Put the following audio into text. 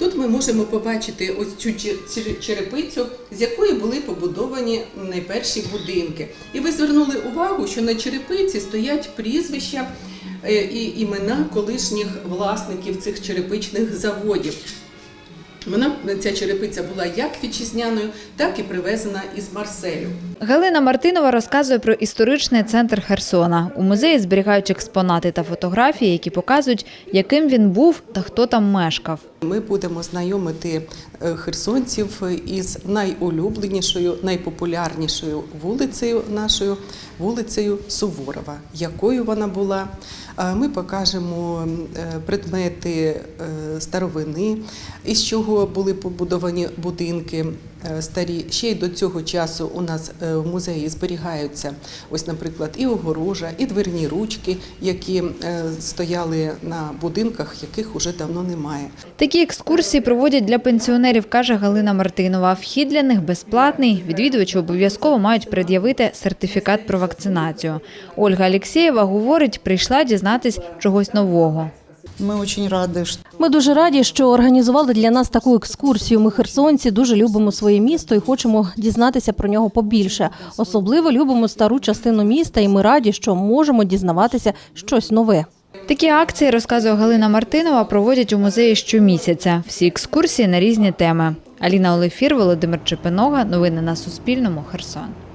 Тут ми можемо побачити ось цю чер- чер- черепицю, з якої були побудовані найперші будинки. І ви звернули увагу, що на черепиці стоять прізвища е, і імена колишніх власників цих черепичних заводів. Вона ця черепиця була як вітчизняною, так і привезена із Марселю. Галина Мартинова розказує про історичний центр Херсона. У музеї зберігають експонати та фотографії, які показують, яким він був та хто там мешкав. Ми будемо знайомити е, херсонців із найулюбленішою, найпопулярнішою вулицею нашою вулицею Суворова. Якою вона була? Е, Ми покажемо е, предмети старовини, із чого були побудовані будинки старі. Ще й до цього часу у нас е, в музеї зберігаються ось, наприклад, і огорожа, і дверні ручки, які е, стояли на будинках, яких уже давно немає. Такі екскурсії проводять для пенсіонерів, каже Галина Мартинова. Вхід для них безплатний. Відвідувачі обов'язково мають пред'явити сертифікат про вакцинацію. Ольга Алєксєєва говорить, прийшла дізнатись чогось нового. Мы очень рады, что Ми дуже раді, що організували для нас таку екскурсію. Ми херсонці дуже любимо своє місто і хочемо дізнатися про нього побільше. Особливо любимо стару частину міста, і ми раді, що можемо дізнаватися щось нове. Такі акції, розказує Галина Мартинова, проводять у музеї щомісяця. Всі екскурсії на різні теми. Аліна Олефір, Володимир Чепинога. Новини на Суспільному. Херсон.